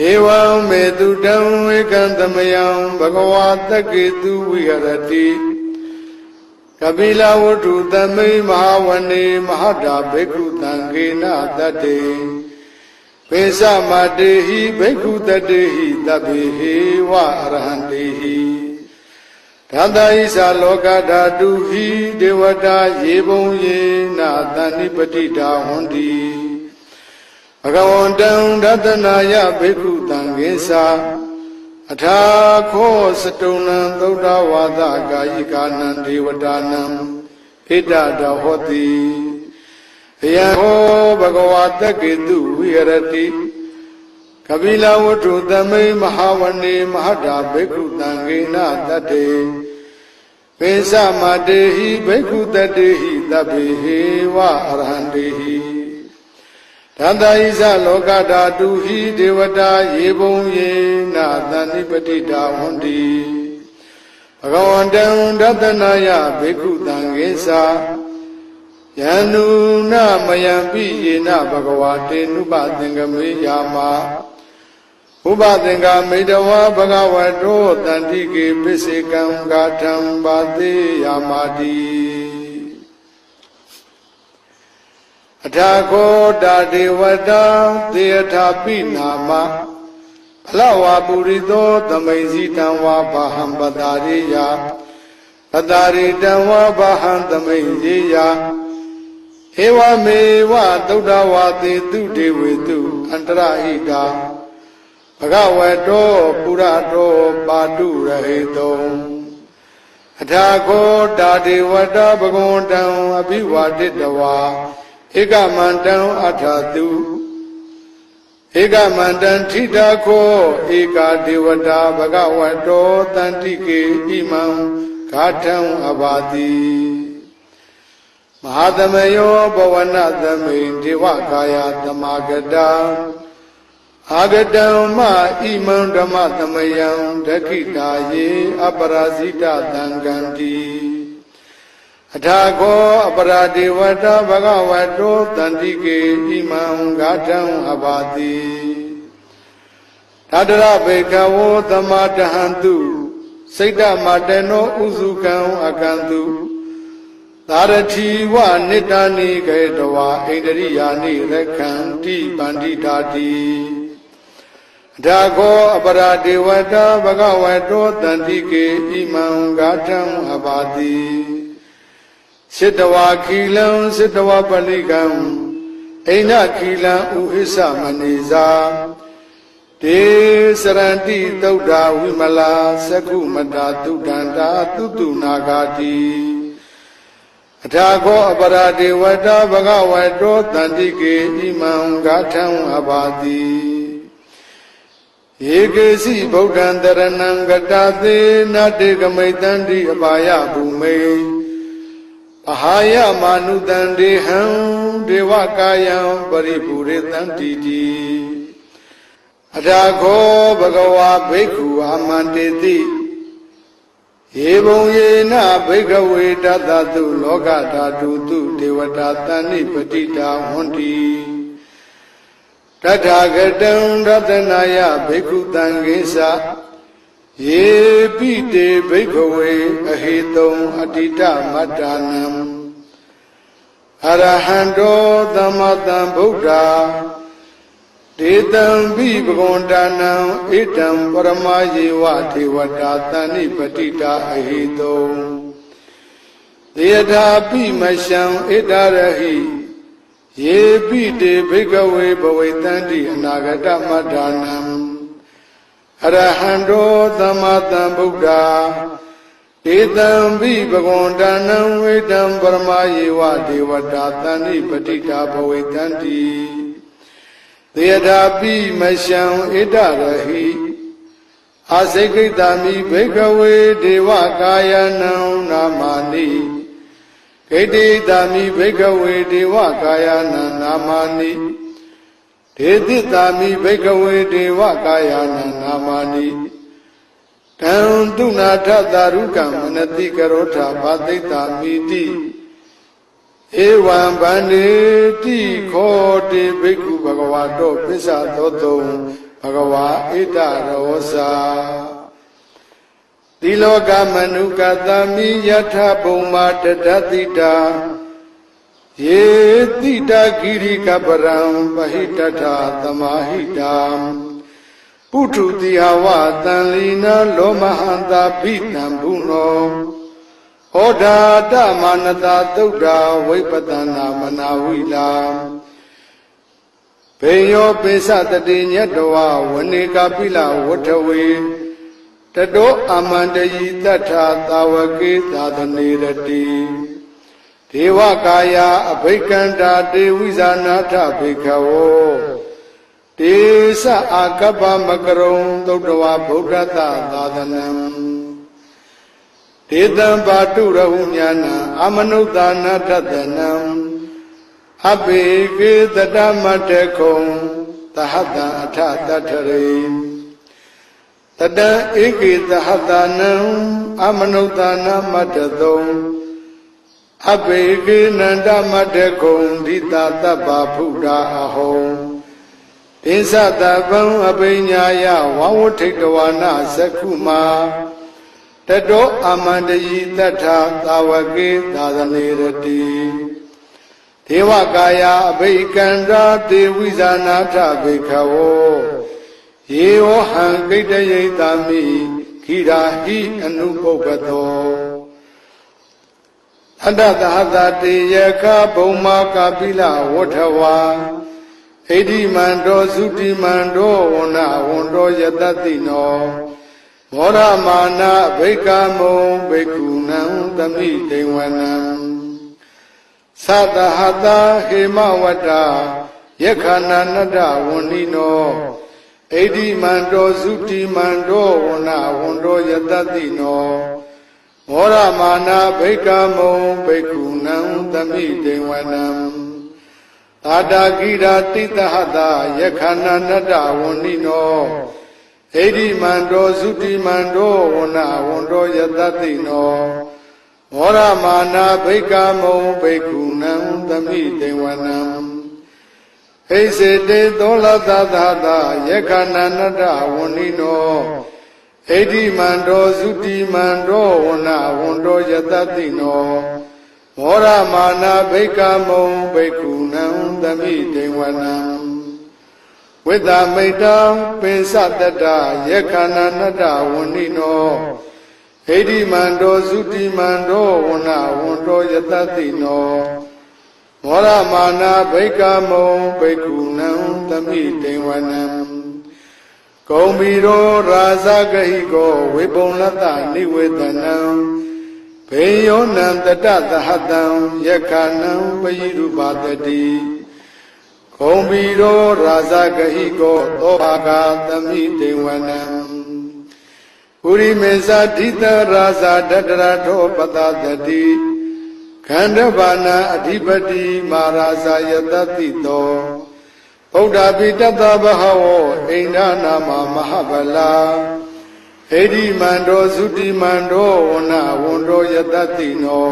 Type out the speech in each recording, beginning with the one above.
ဧဝံမေတုတံဝေကံသမယံဘဂဝါတက္ကေတုဝိဟရတိကပိလဝတ္ထုသမိမဟာဝနေမဟာတာဘေကုတံခေနတတ္တေပေသမတေဟိဘေကုတတေဟိတဗ္ဗေဟေဝအရဟံတေဟိဓာတဣသလောကဓာတုဟိဒေဝတာယေဘုံယေနာတဏိပတိတာဟွန်တိ ဘဂဝန္တံဒသနာယဘေကုတံခေသာအထာခောစတုံနံသုဒ္ဓဝါဒကာယိကာနံဒေဝတာနံဣဒတဟောတိယံဟောဘဂဝါတက္ကေတုဝိဟရတိကပိလဝတ္ထုသမိမဟာဝနေမဟာတာဘေကုတံခေနတတ္တေပေသမတေဟိဘေကုတတေဟိတဗ္ဗေဟေဝအရဟံတေဟိ ဓာတဣဇလောကဓာတုဟိဒေဝတာယေဘုံယေနာတဏိပတိတာဝန္တိဘဂဝန္တံဒသနာယဘေကုတံခေသာယန္နုနမယံပိယေနဘဂဝါတေနုပသင်္ကမေယာမဥပသင်္ကာမေတဝါဘဂဝတောတန္တိကေပစ္စေကံဂါထံပါတိယာမာတိ အထာခောတာဒေဝတာသေယထာပိနာမဖလဝါပုရိသောသမိန်စီတံဝါဘာဟံပတာရိယပတာရိတံဝါဘာဟံသမိန်ရေယဧဝမေဝသုဒ္ဓဝါသေတုဒေဝေတုအန္တရဟိတာဘဂဝတောပုရတောပါတုရဟေတုံအထာခောတာဒေဝတာဘဂဝန္တံအဘိဝါတိတဝါ ဧကမန္တံအထာတုဧကမန္တံထိတာခောဧကာဒေဝတာဘဂဝတောတန္တိကေဣမံဂါထံအဘာတိမဟာသမယောဘဝနသမိန်ဒေဝကာယသမာဂတံအာဂတံမဣမံဓမ္မသမယံဒခိတာယေအပရာဇိတသံဃံတိ အထာခောအပရာဒေဝတာဘဂဝတောတန္တိကေဣမံဂါထံအဘာတိသတ္တရဘေကဝောသမတဟံတုစိတ်တမတနောဥစုကံအကံတုသာရတိဝနိတ္တနိကေတဝါဣန္ဒရိယာနိရခန္တိပန္တိတာတိအထာခောအပရာဒေဝတာဘဂဝတောတန္တိကေဣမံဂါထံအဘာတိ စိတဝါခီလံစိတဝါပလိကံအိန္ဒခီလံဥဟိသမနေဇာတေစရန္တိသုဒ္ဓဝိမလာသက္ခုမတာတုဒန္တာတုတုနာဂာတိအထာခောအပရာဒေဝတာဘဂဝတောတန္တိကေဣမံဂါထံအဘာတိယေကေစီဗုဒ္ဓံတရဏံဂတသေနတေကမိတန္တိအပါယဘူမေ အဟာယမာနုတံဒေဟံဒေဝကာယံပရိပူရေတံတိတိအထာခောဘဂဝါဘိက္ခုအာမန္တေတိယေဘုံယေနဘိကဝေတတတုလောကဓာတုတုဒေဝတာတဏိပတိတာဟွန်တိတထာဂတံရတနာယဘိက္ခုတံခေသ ယေပိတေဘိကဝေအဟိတုံအတိတမတ္တာနံအရဟံတောသမတံဗုဒ္ဓဒေတံဘိဘဂဝန္တနံဣတံပရမယေဝဒေဝတာတဏိပတိတာအဟိတုံသေထာပိမရှံဣဒရဟိယေပိတေဘိကဝေဘဝေတန္တိအနာဂတမတ္တာနံ အရဟံတောသမတံဗုဒ္ဓဧတံဘိဘဂဝန္တနံဝေတံပရမယေဝဒေဝတာတဏိပတိတာဘဝေတန္တိသေထာပိမရှံဣဒရဟိအာစိကိတမိဘေကဝေဒေဝကာယနံနာမာနိဂိတိတမိဘေကဝေဒေဝကာယနံနာမာနိ ဒေတိတာမိဘိကဝေဒေဝကာယနာနာမာနိတံတုနာထသာရုကံမနတိကရောထဘာသိတာမိတိဧဝံဗန္တိတိခောတိဘိက္ခုဘဂဝါတောပစ္ဆသောတုံဘဂဝါဣတရောဇာတိလောကမနုကတမိယထဘုံမာတတတိတာ ယေတိတာဂိရိကပရံပဟိတထသမာဟိတာပုထုတိဟဝတန်လီနာလောမဟန္တာဘိတံဘုနောဟောဓာတမနတာသုဒ္ဓဝိပတနာမနာဝိလာဘေယောပိစတတိညတဝဝနေကပိလဝထဝေတတောအမန္တယိတထသာဝကေသာသနေရတိ ဒေဝကာယအဘိက္ခန္တာတေဝိဇာနာထဘေခဝောတေသအာကပ္ပမကရုံသုတ္တဝဗုဒ္ဓတသာသနံဒေတံပါတုရဟုညာဏအမနုဿာနာထတနံအပိကေတတမတ္တခုံသဟတံအထတထရေတတံဧကေသဟတနံအမနုဿာနာမတ္တသုံ အပိကေနန္တမတ္တခုံဒိတာတပ္ပဖုဒာအဟောပိစတပံအပိညာယဝဝထိတဝနာသက္ခုမာတတောအမန္တယိတထသာဝကေသာသနေရတိဒေဝကာယအဘိကန္တာတေဝိဇာနာထဘေခဝောယေဝဟံဂိတယိတာမိခိရာဟိအနုပုပ္ပတော အတ္တသဟတတေယခဘုံမာကာပိလဝထဝါဣတိမန္တောသုတိမန္တောဝနဝန္တောယတတိနောမောရမာနဘိကမုံဘိက္ခုနံသမိတေဝနံသတဟတဟေမဝတ္တယက္ခဏနတ္တဝန္နိနောဣတိမန္တောသုတိမန္တောဝနဝန္တောယတတိနော မောရမာနဘိကမုံဘိက္ခုနံသမိတေဝနံသာတာကိရာတိတဟတယက္ခဏနတ္တဝန္နိနောဣတိမန္တောသုတိမန္တောဝနဝန္တောယတတိနောမောရမာနာဘိကမုံဘိက္ခုနံသမိတေဝနံဟိစေတေသောလသသာတာယက္ခဏနတဝန္နိနော ဣတိမန္တောသုတိမန္တောဝနဝန္တောယတတိနောမောရမာနာဘိကမုံဘိက္ခုနံသမိတေဝနံဝိတ္တမိတံပိစတတယက္ခဏနတဝန္နိနောဣတိမန္တောသုတိမန္တောဝနဝန္တောယတတိနောမောရမာနာဘိကမုံဘိက္ခုနံသမိတေဝနံ ကုံဘီရောရာဇဂဟိကောဝေပုံလတ္တနိဝေဒနံဘေယောနံတတသဟတံယက္ခဏံပယိရုပါတတိဂုံဘီရောရာဇဂဟိကောသောဘာဂသမိတေဝနံပုရိမေဇာဓိတရာဇာတတရထောပတတတိခန္ဓဘာနာအဓိပတိမာရာဇာယတတိတော ဗုဒ္ဓပိတတဘဟဝောအိန္ဒနာမမဟာဗလာဣတိမန္တောသုတိမန္တောဝနဝန္တောယတတိနော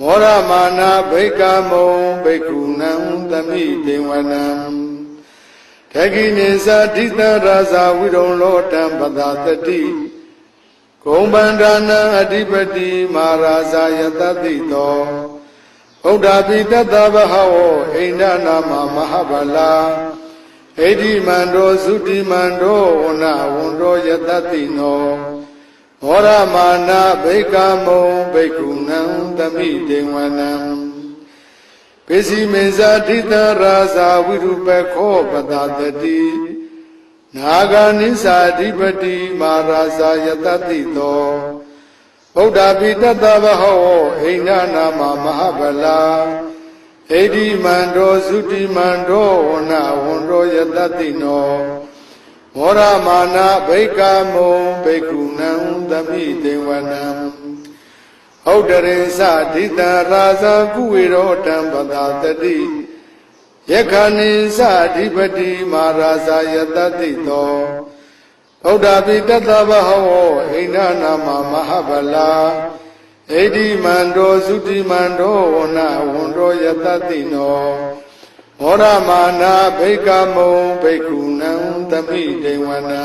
မောရမာနာဘိကမုံဘိက္ခုနံသမိတေဝနံတခိနေသတိတရာဇာဝိရုံလောတံပဒတတိဂုံဗန္ဒနာအဓိပတိမာရာဇာယတတိတော ဗုဒ္ဓပိတတဘဟဝောအိန္ဒနာမမဟာဗလာဣတိမန္တောသုတိမန္တောဝနဝန္တောယတတိနောမောရမာနာဘိကမုံဘိက္ခုနံသမိတေဝနံပိစီမေဇာတိတရာဇာဝိရုပခောပတတတိနာဂာနိသာဓိပတိမာရာဇာယတတိတော ဗုဒ္ဓပိတတဘဟောအိန္ဒနာမမဟာဗလာဣတိမန္တောသုတိမန္တောဝနဝန္တောယတတိနောမောရမာနာဘိကမုံဘိက္ခုနံသမိတေဝနံဟုတ်တရေသဒိတရာဇာကုဝေရောတံပတာတတိယက္ခဏိသအဓိပတိမာရာဇာယတတိတော ဗုဒ္ဓပိတတဘဟဝောဣန္ဒနာမမဟာဗလာဣတိမန္တောသုတိမန္တောဝနဝန္တောယတတိနောမောရမာနာဘိကမုံဘိက္ခုနံသသမိတေဝနံ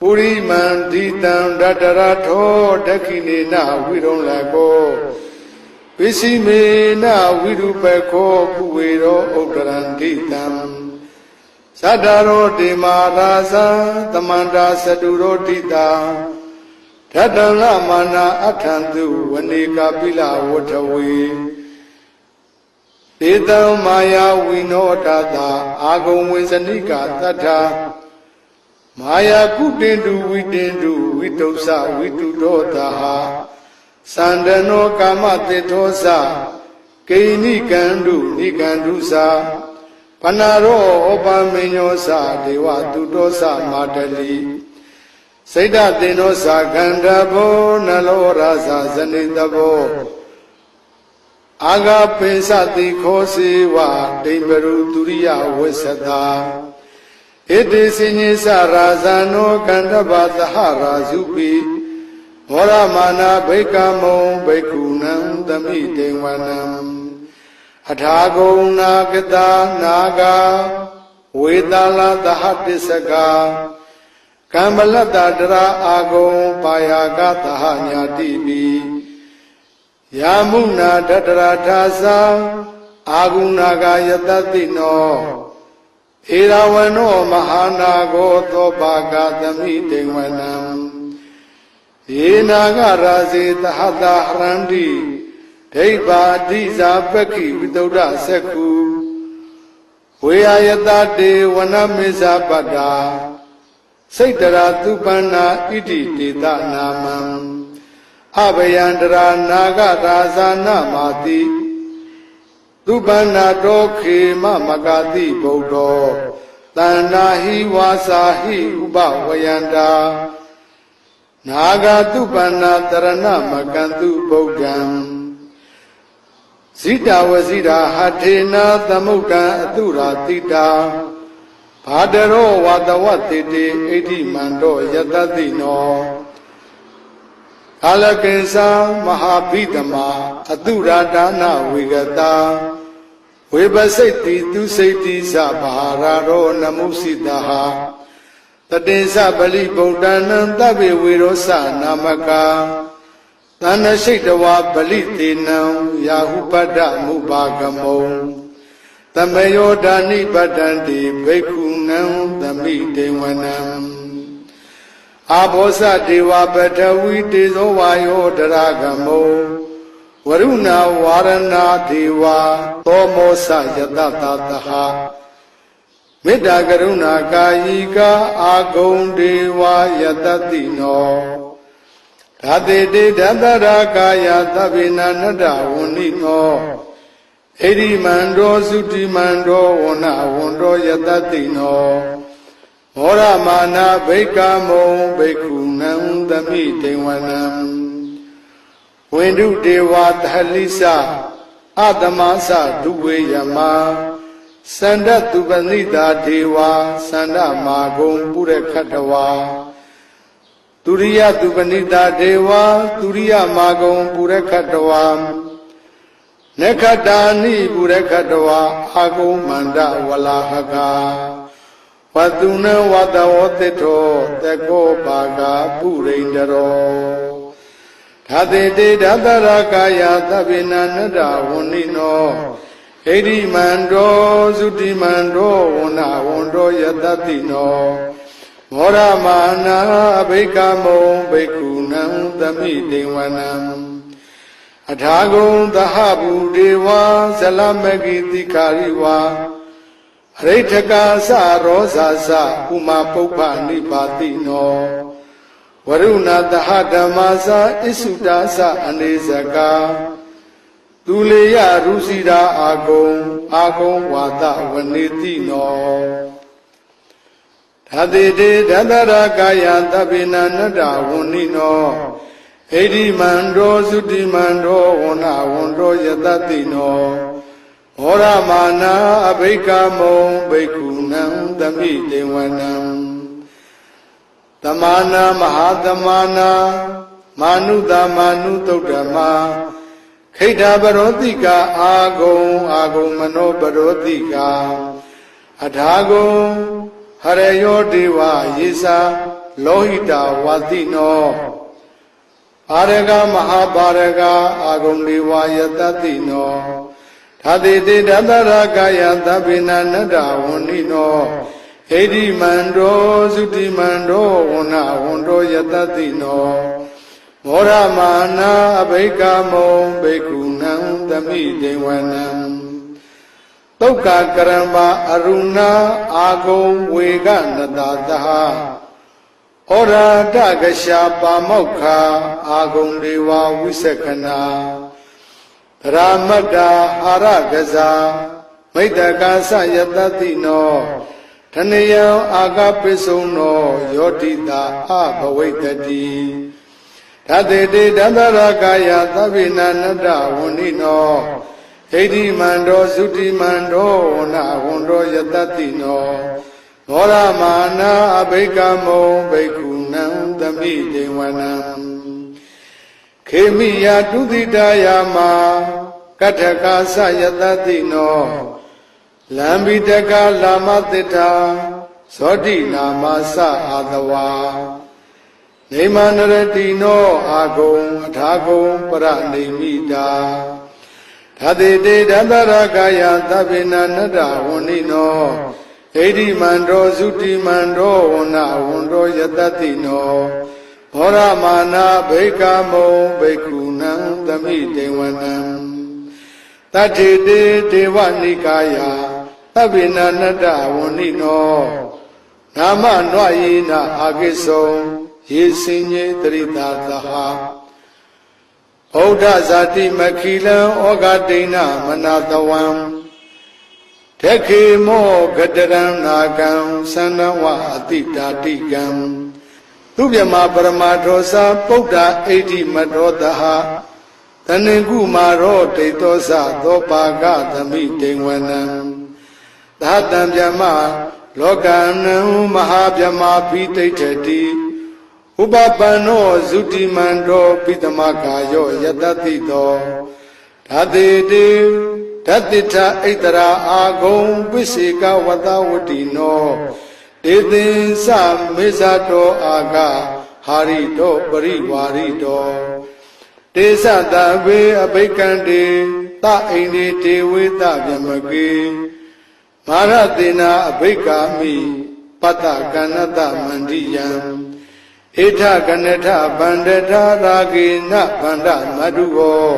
ပုရိမန္တိတံဒတရထောဒက္ခိနေနဝိရုံလကောပစ္စည်းမေနဝိရုပခောပုဝေရောဥဒ္ဒရန္တိတံ သတ္တရောတိမာရာဇံသမန္တာသတုရောတိတာဓတ္တလမာနာအထံသူဝနေကပိလဝထဝေဧတံမာယာဝိနောတတာအာဂုံဝေဇနိကတတ္ထာမာယာကုတင်တုဝိတင်တုဝိတုစဝိတုဒောတာဟသန္တနောကာမတေသောသကိဏိကန္တုနိကန္တုသာ ပနာရောဩပမေညောသဒေဝတုတောသမာတလိစိတ်တတင်သောသခန္ဓဘောနလောရာဇဇနိတဘောအာဂပိစတိခောစေဝဒိဗရုဒုရိယဝိသတာဣတိစိညိသရာဇာနောကန္တဗသဟရာဇုပိမောရမာနာဘိကမုံဘိက္ခုနံသမိတေဝနံ အထာဂုံနာကတာနာဂဝေတလာသဟတစ္စကကမ္မလတ္တတရာအာဂုံပါယာကသဟညာတိပိယာမုနာတတရာထာသံအာဂုဏာကယတတိနောဧရဝနောမဟာနာကိုသောပါကသမိတေဝနံယေနာဂရာဇေသဟတာဟရန္တိ ဒိဗ္ဗာတိဇာပက္ခိဝိတုဒ္ဓသက္ခုဝေယယတတေဝနမေဇပတ္တာစိတ်တရာသူပန္နာဣတိတေတနာမံအဘယန္တရာနာဂရာဇာနမာတိသူပန္နာတောခေမမဂတိဗုဒ္ဓောတဏ္ဍာဟိဝါစာဟိဥပဝယန္တာနာဂတုပန္နာတရဏမကန္တုဗုဒ္ဓံ ဇိတဝဇိတာဟထေနာသမုဒ္ဒံအတုရာတိတာဘာတရောဝါတဝတိတေဣတိမန္တောယတတိနောကာလကိဉ္စာမဟာဘိတမအတုရာဒါနဝေကတာဝေပစိတ်တိသူစိတ်တိသဘာရာရောနမုစိတဟတတေသပလိဗုဒ္ဓနံတဗ္ဗေဝေရောသနာမကာ သန္နရှိတဝါပလိတေနံယာဟုပတ္တမုပါကမုံတမယောဒာနိပတ္တံတိဘိက္ခုနံသမိတေဝနံအာဘောဇဒေဝပထဝီတေဇောဝါယောတရဂမောဝရုဏဝါရဏဒေဝသောမောစယတတတဟမေတ္တာကရုဏာကာယိကအာဂုံဒေဝယတတိနော ဓာတေတေဓတရာကာယသဗ္ဗေနနတ္တဝန္နိနောဣရိမန္တောသုတိမန္တောဝဏဝန္တောယတတိနောမောရမာနာဘိကမုံဘိက္ခုနံသမိတေဝနံဝိန္ဒုဒေဝသဟလိစအတမသဒုဝေယမသန္တတုပနိတာဒေဝသန္တမာဂုံပုရခတဝါသူ ရိယတုပနိတာဒေဝသူရိယမာဂုံပုရခတဝါနခတာနိပုရခတဝါအာဂုံမန္တဝလာဟကာဝတုနဝတဝတိတောတကောပါကပုရိန္ဒရောထာတေတေဓတရကာယသဗ္ဗေနနတ္တဝန္နိနောဣတိမန္တောသုတိမန္တောဝဏဝန္တောယတတိနော မောရမာနာဘိကမုံဘိက္ခုနံသမိတေဝနံအထာဂုံသဟဘူဒေဝဇလမဂိတိခာရိဝါအရိဋ္ဌကာသရောဇာသဥမာပုပ္ပနိပါတိနောဝရုဏတဟဓမ္မာသာဣစုတာသအနေဇကာသူလေယရုစီတာအာဂုံအာဂုံဝါဒဝနေတိနော ဓာတိတေဓတရကာယသဗ္ဗေနနတ္တဝန္နိနောဣတိမန္တောသုတိမန္တောဝဏဝန္တောယတတိနောမောရမာနာအဘိကမုံဘိက္ခုနံသမိတေဝနံတမာနာမဟာတမာနာမာနုတမာနုတုတ်ဓမ္မာခိဋ္ဌပရောတိကအာဂုံအာဂုံမနောပရောတိကအထာဂုံ ဟရယောဒေဝယေစာလောဟိတဝတိနောအာရကမဟာပါရကအာဂုံဒေဝယတတိနောသာတိတေတတရကာယသဗ္ဗေနနတ္တဝန္နိနောဟိတိမန္တောသုတိမန္တောဝဏဝန္တောယတတိနောမောရမာနာအဘိကမောဘိက္ခုနံသမိတေဝနံ တုတ်ကကရမအရုဏအာဂုံဝေကနတသဟဩရာတကရှာပါမောက္ခအာဂုံဒေဝဝိသကနာဗရာမတ္တာအာရကဇာမိတ္တကာသယတတိနောထနယံအာကပိစုံနောယောတိတာအဘဝိတတိဓာတေတေဒန္တရကာယသဗ္ဗိနနတ္တဝန္နိနော ဒိဋ္ဌိမန္တောသုတိမန္တောဝနဝန္တောယတတိနောမောရမာနာအဘိကမောဘိက္ခုနံသမိတေဝနံခေမိယတုတိတယာမကထကာသယတတိနောလံဘိတကလာမတိတာဇောတိနာမသအာတဝါနေမနရတိနောအာဂုံအထာဂုံပရနေမိတာ ဓာတိတေဒန္တရကာယသဗ္ဗေနနတ္တဝန္နိနောဣတိမန္တောသုတိမန္တောဝနဝန္တောယတတိနောဘောရမာနာဘိကမောဘိက္ခုနံသမိတေဝနံတထေတေဒေဝနိကာယသဗ္ဗေနနတ္တဝန္နိနောနာမနွယေနအာကိသောယေစင်ညေတရိတာသဟာ ဗုဒ္ဓဇာတိမခိလံဩဃတိဏမနာတဝံတခေမောဂတရံနာကံသန္နဝအတိတာတိကံသူမြမပရမထောစာပုဒ္ဓအိဋ္ဌိမတောတဟတဏင်ကုမာရောဒိဋ္ဌောသသောပါကသမိတေဝနံသာတံမြမလောကနံမဟာမြမပိဋိဋ္ဌတိ ဥပပန္နောဇုတိမန္တောပိတမကာယောယတတိတောဓာတိတေဓတ္တိထဣတရာအာဂုံပိစေကဝတဝတိနောတေသင်္စမေဇတောအာကဟာရိတောပရိဝါရိတောတေသတဗေအဘိကံတေသအိန္ဒေတေဝေတဗျမကေမာရတေနာအဘိကာမိပတ္တကဏ္ဍတမန္တိယံ ဣထကနထဗန္ဒထရာဂေနဗန္ဒမတုဘော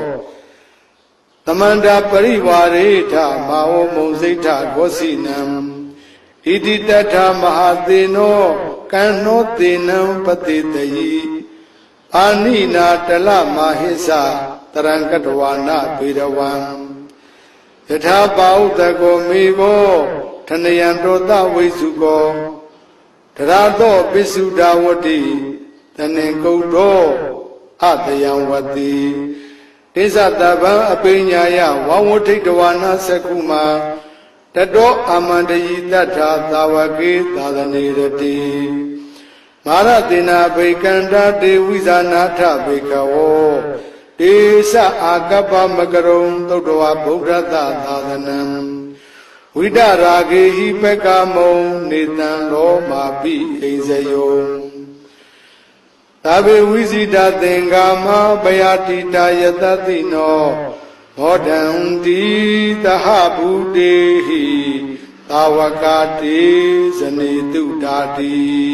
သမန္တာပရိဝါရေထမာဝမုံစိဋ္ဌကောစီနံဣတိတထမဟာသေနောကံနောသေနံပတိတယိအာနိနာတလမဟိသတရံကတဝါနဘေရဝံယထာပါဥတကောမေဘောထနယံတောတဝိစုကော တရာတောပိစုဒါဝတိတဏင်ကုတ်တော်အတယံဝတိတိသတဗံအပိညာယဝဝဋိတဝါနာသကုမာတတောအာမန္တယိတ္ထာသာဝကေသာသနေရတိမာရတေနာဘိကန္တာတေဝိဇာနာထဘေကဝောတေသအာကပ္ပမကရုံသုတ္တဝဗုဒ္ဓသာသာသနံ ဝိဒရာဂေဟိပကမုံနေတံလောမာပိအိဇယောသဗ္ဗေဝိဇိတာသင်္ကာမဘယတိတာယတတိနောဘောဓံတိသဟဗုတေဟိသာဝကတိဇနေတုတာတိ